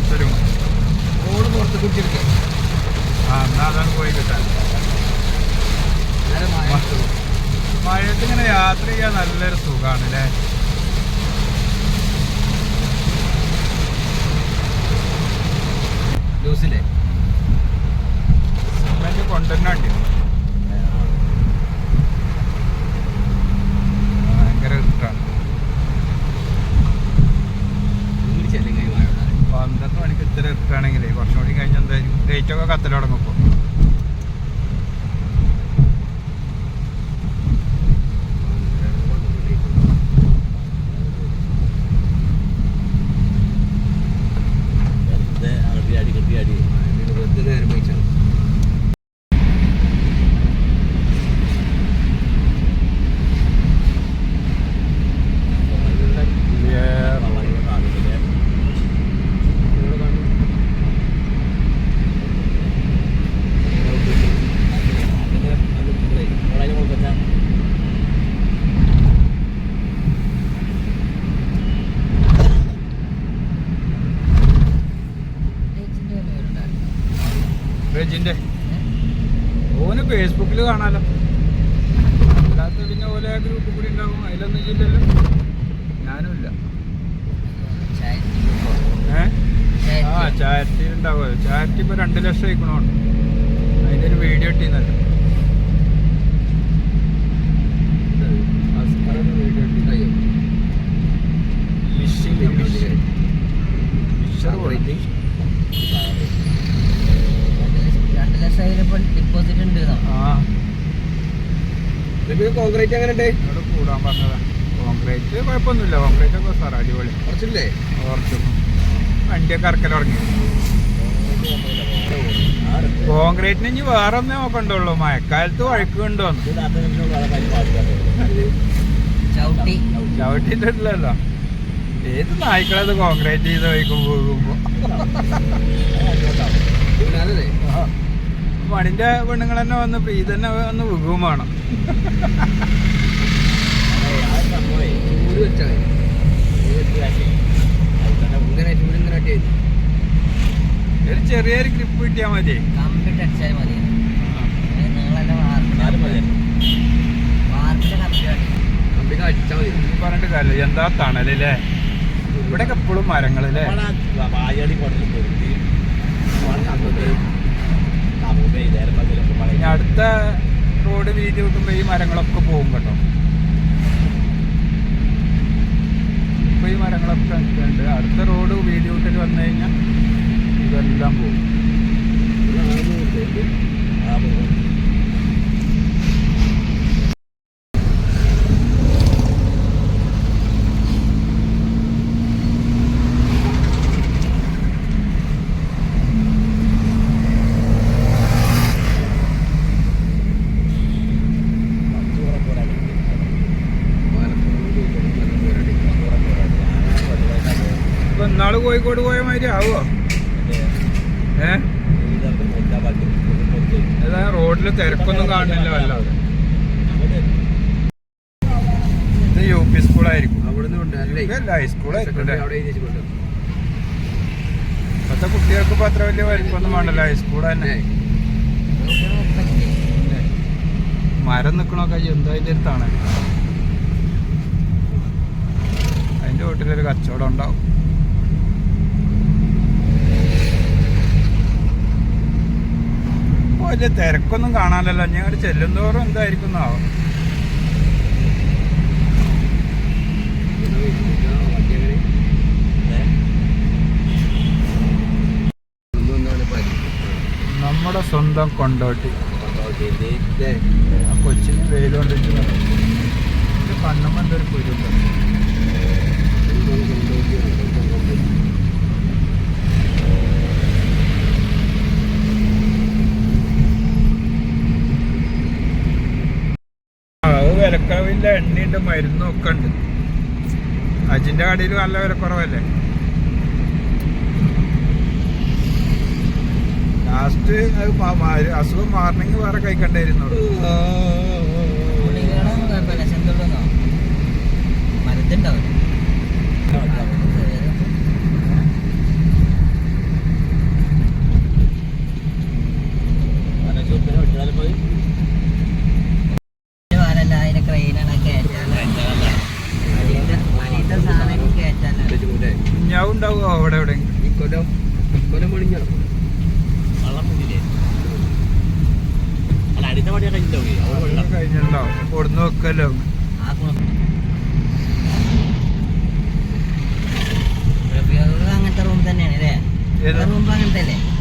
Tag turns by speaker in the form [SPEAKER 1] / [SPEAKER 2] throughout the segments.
[SPEAKER 1] വല്ലാത്തൊരു
[SPEAKER 2] റോഡ് പുറത്ത് കുടിച്ചെടുക്കുക
[SPEAKER 1] ആ എന്നാ അതാണ് പോയി കിട്ടാൻ. മഴയത്ത് ഇങ്ങനെ യാത്ര ചെയ്യാൻ നല്ലൊരു സുഖമാണ് അല്ലേ
[SPEAKER 2] ലൂസിലെ
[SPEAKER 1] സിമെന്റ് കൊണ്ടുവരുന്നുണ്ട് എന്തായാലും ലൈറ്റ് കത്തൽ ഇപ്പോൾ
[SPEAKER 2] വെറുതെ അടി അടി കെട്ടി അടി വെറുതെ നേരം പോയിച്ചാണ്
[SPEAKER 1] റെജിന്റെ ഓന് ഫേസ്ബുക്കിൽ കാണാലോ. അല്ലാത്ത പിന്നെ ഓലെ ഗ്രൂപ്പ് കൂടി ഉണ്ടാവും. അതിലൊന്നും ഇല്ലല്ലോ. ഞാനും ഇല്ല. ആ ചാരിറ്റി ഉണ്ടാവുമല്ലോ. ചാരിറ്റി ഇപ്പൊ രണ്ട് ലക്ഷം ആയിക്കണോണ്ട് അതിന്റെ ഒരു വീഡിയോ ഇട്ടീന്നല്ലോ വീഡിയോ ഇട്ടി ഫിഷിംഗ് ഫിഷർ
[SPEAKER 3] ഡിപ്പോസിറ്റ് ഉണ്ട്
[SPEAKER 1] ആ
[SPEAKER 2] കോൺക്രീറ്റ്
[SPEAKER 1] ഇവിടെ കൂടാൻ പറഞ്ഞതാ. കോൺക്രീറ്റ് കുഴപ്പമൊന്നുമില്ല. കോൺക്രീറ്റ് ഒക്കെ സാർ അടിപൊളി.
[SPEAKER 2] കുറച്ചില്ലേ?
[SPEAKER 1] കുറച്ച്. വണ്ടിയൊക്കെ ഇറക്കൽ തുടങ്ങി. കോൺക്രീറ്റിന് ഇനി വേറെ ഒന്നേ നോക്കണ്ടുള്ളൂ. മഴക്കാലത്ത്
[SPEAKER 3] വഴക്കുണ്ടോ
[SPEAKER 1] ചവിട്ടിട്ടില്ലല്ലോ ഏത് നായ്ക്കളത് കോൺക്രീറ്റ് ചെയ്ത് വയ്ക്കുമ്പോ
[SPEAKER 2] പോകുമ്പോ?
[SPEAKER 1] പണിന്റെ പെണ്ണുങ്ങൾ തന്നെ വന്ന് പ്രീത് തന്നെ വന്ന്
[SPEAKER 2] വിഭവമാണ്
[SPEAKER 1] ഒരു ചെറിയൊരു ഗ്രിപ്പ് കിട്ടിയാ മതി.
[SPEAKER 3] മതി
[SPEAKER 1] എന്താ തണലല്ലേ? ഇവിടെയൊക്കെ എപ്പോഴും മരങ്ങളല്ലേ? ഇനി അടുത്ത റോഡ് വീതി കിട്ടുമ്പോ ഈ മരങ്ങളൊക്കെ പോകും കേട്ടോ. ഇപ്പൊ ഈ മരങ്ങളൊക്കെ നിൽക്കുന്നുണ്ട് അടുത്ത റോഡ് വീതി വിട്ടിട്ട് വന്നു കഴിഞ്ഞാൽ ഇതെല്ലാം പോകും. കോഴിക്കോട് പോയ മാതിരി ആവോ ഏ? ഏതാ റോഡിൽ തിരക്കൊന്നും കാണുന്നില്ല വല്ലാതെ. ഇത് യു പി സ്കൂളായിരിക്കും.
[SPEAKER 2] അല്ലേ
[SPEAKER 1] ഹൈസ്കൂളായിരിക്കും ഇപ്പോഴത്തെ കുട്ടികൾക്ക് ഇപ്പൊ അത്ര വലിയ വലിപ്പൊന്നും വേണ്ടല്ലോ ഹൈസ്കൂൾ തന്നെ. മരം നിക്കണൊക്കെ എന്താ അതിന്റെ അടുത്താണ്? അതിന്റെ വീട്ടിലൊരു കച്ചവടം ഉണ്ടാവും. വലിയ തിരക്കൊന്നും കാണാനല്ലോ ഞങ്ങൾ ചെല്ലും തോറും എന്തായിരിക്കും നമ്മുടെ സ്വന്തം കൊണ്ടോട്ടി. കൊച്ചിന് വെയിലോണ്ടിട്ട് കണ്ണുമ്പോ എന്തൊരു കുരുണ്ട് അത് വിലക്കുറവില്ല എണ്ണയുണ്ട് മരുന്നും ഒക്കെ ഉണ്ട്. അജിന്റെ കടയിൽ നല്ല വിലക്കുറവല്ലേ ലാസ്റ്റ് അസുഖം മാറണമെങ്കിൽ വേറെ കഴിക്കണ്ടായിരുന്നു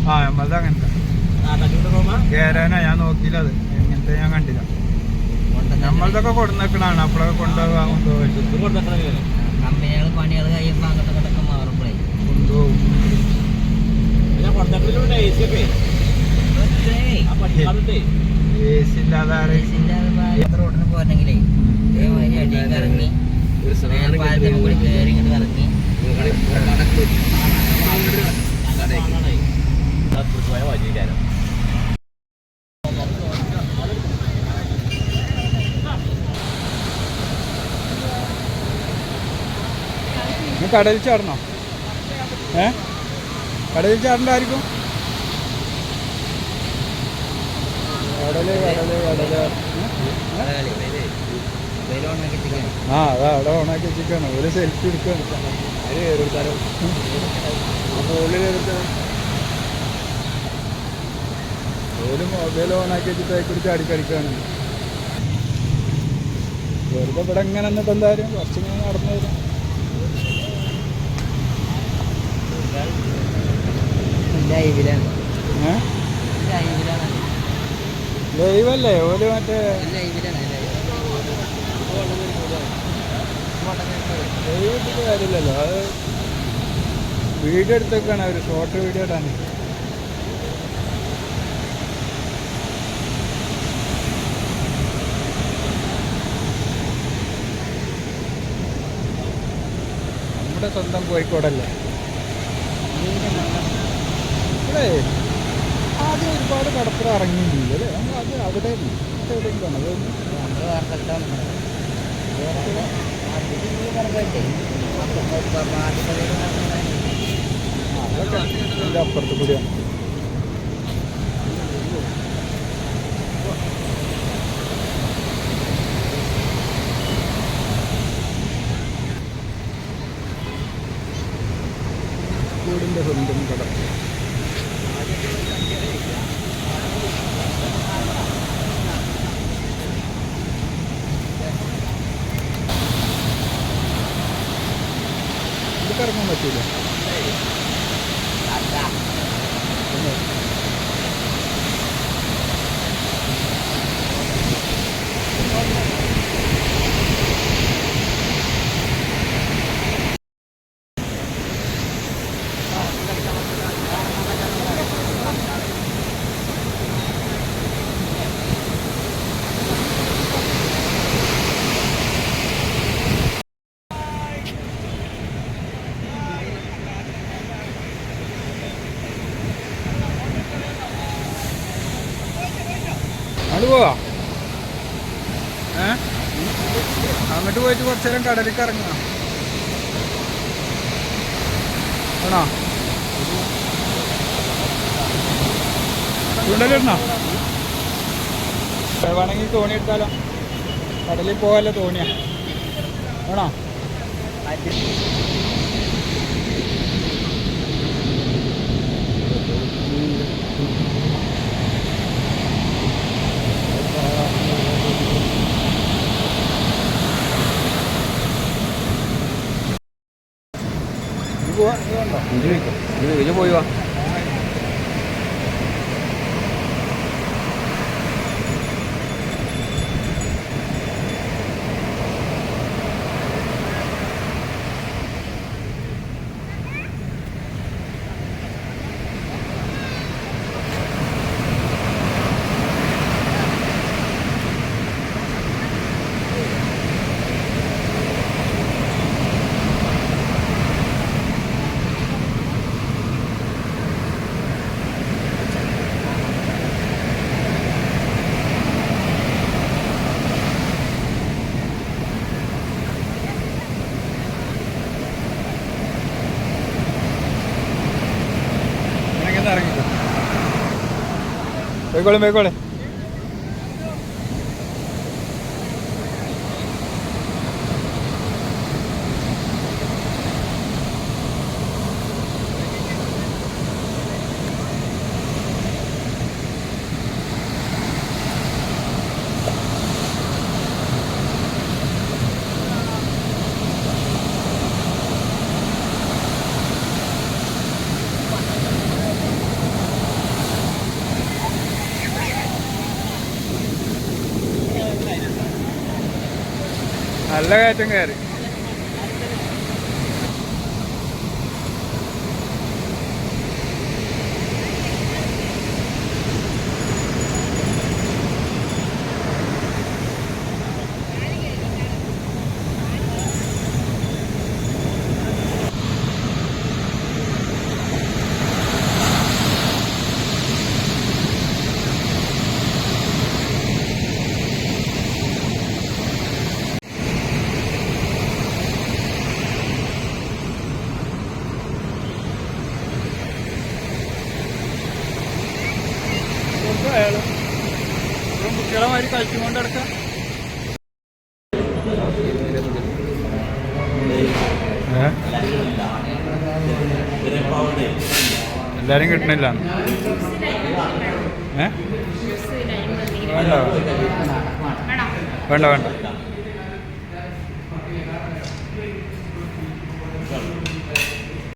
[SPEAKER 3] ആ
[SPEAKER 1] നമ്മളത് അങ്ങനത്തെ കേരാനാ ഞാൻ നോക്കിയില്ല അത്. എങ്ങനത്തെ ഞാൻ കണ്ടില്ല. നമ്മളതൊക്കെ കൊടുന്നേക്കണാണ്. അപ്പോഴൊക്കെ കൊണ്ടുപോകാൻ
[SPEAKER 3] പണികൾ കഴിയുമ്പോൾ അങ്ങോട്ടും ഇങ്ങോട്ടൊക്കെ മാറുമ്പോഴേ
[SPEAKER 1] കൊണ്ടുപോകും
[SPEAKER 3] റോഡിന് പോരണെങ്കിലേ ഇതേമാതിരി അടിയിൽ ഇറങ്ങി പാലത്തെ കൂടി കയറി ഇങ്ങോട്ട് ഇറങ്ങി
[SPEAKER 4] വഴിക്കാരം
[SPEAKER 1] നീ കടലിൽ ചാടണോ? ഏ? കടലിൽ ചാടണ്ടായിരിക്കും കടൽ കടൽ കടൽ. ഏ? ആ അതാ അവിടെ ഓണാക്കി വെച്ചിരിക്കാണ്. ഒരു സെൽഫി എടുക്കാണ്. എടുത്താൽ ഒരു മൊബൈൽ ഓണാക്കി വെച്ചിട്ട് അതിൽ ചാടിക്കളിക്കാണ് വെറുതെ ഇവിടെ എങ്ങനെ എന്നിട്ട് എന്തായാലും കുറച്ചിങ്ങനെ നടന്നു വരും ലൈവല്ലേ ഓൽ മറ്റേ ലൈവ് കാര്യമില്ലല്ലോ. അത് വീഡിയോ എടുത്തേക്കാണ് അവർ ഷോർട്ട് വീഡിയോ ഇടാൻ. നമ്മുടെ സ്വന്തം കോഴിക്കോടല്ലേ? ഇവിടെ ആദ്യം ഒരുപാട് കടപ്പുറ ഇറങ്ങിയിട്ടില്ല അല്ലേ? നമ്മൾ അത് അവിടെ എവിടെയെങ്കിലും അതൊന്നും
[SPEAKER 3] നമ്മൾ വേറെ
[SPEAKER 1] ആ, അതൊക്കെ ഇതിന്റെ അപ്പുറത്ത് കൂടിയാണ്. കൂടിന്റെ സ്വന്തം കട ഇത് ഇറങ്ങാൻ പറ്റൂല പിന്നെ അങ്ങോട്ട് പോവാ ഏ അങ്ങോട്ട് പോയിട്ട് കുറച്ച് നേരം കടലിലേക്ക് ഇറങ്ങാം ആണോ? ചൂണ്ടലിടണോ വേണമെങ്കിൽ തോണി എടുത്താലോ. കടലിൽ പോകാല്ലോ തോണിയാ. ആണോ? പോവാ. ഇത് കണ്ടോ
[SPEAKER 2] ഇത് പോയി വാ.
[SPEAKER 1] 没过来，没过来。നല്ല കയറ്റം കയറി. എല്ലാരും കിട്ടണില്ല. ഏ? വേണ്ട. വേണ്ട വേണ്ട.